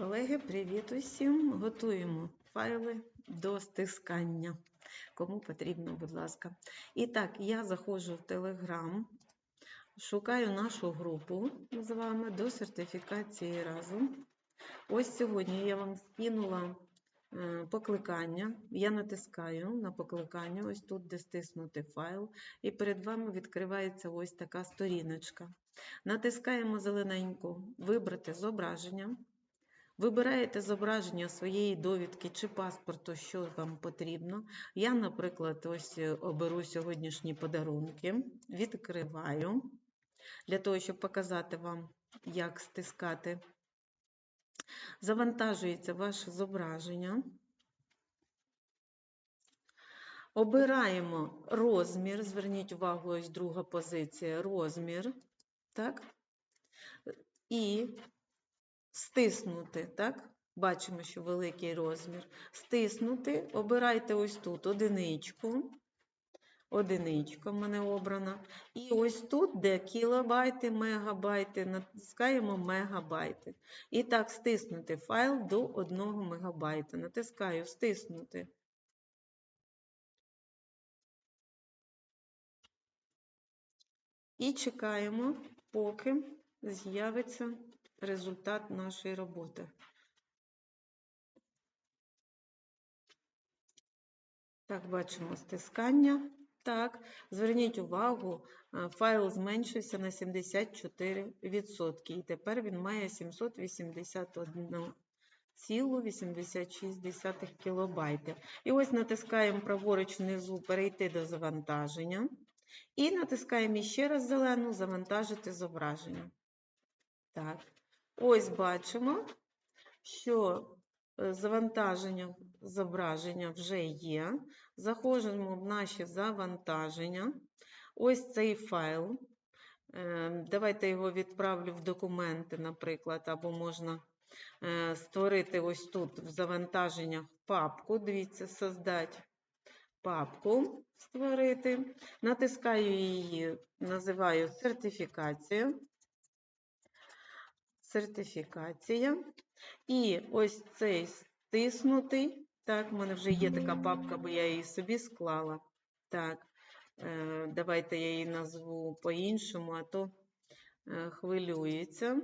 Колеги, привіт усім! Готуємо файли до стискання. Кому потрібно, будь ласка. І так, я заходжу в Telegram, шукаю нашу групу з вами до сертифікації разом. Ось сьогодні я вам скинула е, покликання. Я натискаю на покликання, ось тут, де стиснути файл, і перед вами відкривається ось така сторіночка. Натискаємо зелененьку Вибрати зображення. Вибираєте зображення своєї довідки чи паспорту, що вам потрібно. Я, наприклад, ось е, оберу сьогоднішні подарунки, відкриваю для того, щоб показати вам, як стискати. Завантажується ваше зображення. Обираємо розмір, зверніть увагу, ось друга позиція розмір. Так? І стиснути, так? Бачимо, що великий розмір. Стиснути, обирайте ось тут одиничку. Одиничка в мене обрана. І ось тут, де кілобайти, мегабайти, натискаємо мегабайти. І так, стиснути файл до 1 мегабайта. Натискаю стиснути. І чекаємо, поки з'явиться результат нашої роботи. Так, бачимо стискання. Так, зверніть увагу, е, файл зменшився на 74%. І тепер він має 781,86 кілобайтів. І ось натискаємо праворуч внизу перейти до завантаження. І натискаємо ще раз зелену завантажити зображення. Так, Ось бачимо, що е, завантаження зображення вже є. Заходимо в наші завантаження. Ось цей файл. Е, давайте його відправлю в документи, наприклад, або можна е, створити ось тут в завантаженнях папку. Дивіться, создати папку, створити. Натискаю її, називаю сертифікація сертифікація. І ось цей стиснутий. Так, в мене вже є така папка, бо я її собі склала. Так, е, давайте я її назву по-іншому, а то е, хвилюється.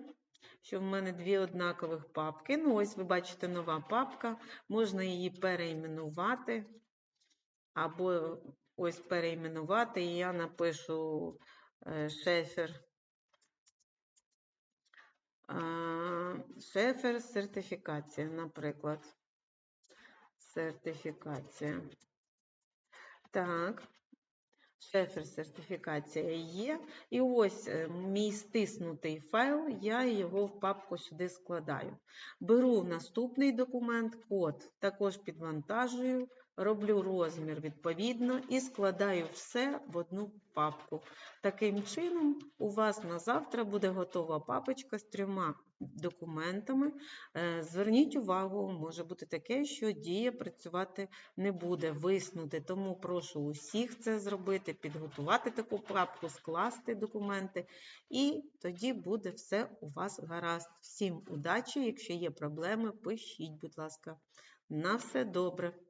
Що в мене дві однакових папки. Ну, ось ви бачите нова папка, можна її переіменувати. Або ось переіменувати, і я напишу е, шефер Шефер сертифікація, наприклад. Сертифікація. Так, шефер сертифікація є. І ось е, мій стиснутий файл, я його в папку сюди складаю. Беру наступний документ, код, також підвантажую, роблю розмір відповідно і складаю все в одну папку. Таким чином, у вас на завтра буде готова папочка з трьома документами. Е, зверніть увагу, може бути таке, що дія працювати не буде, виснути. Тому прошу усіх це зробити, підготувати таку папку, скласти документи, і тоді буде все у вас гаразд. Всім удачі! Якщо є проблеми, пишіть, будь ласка. На все добре!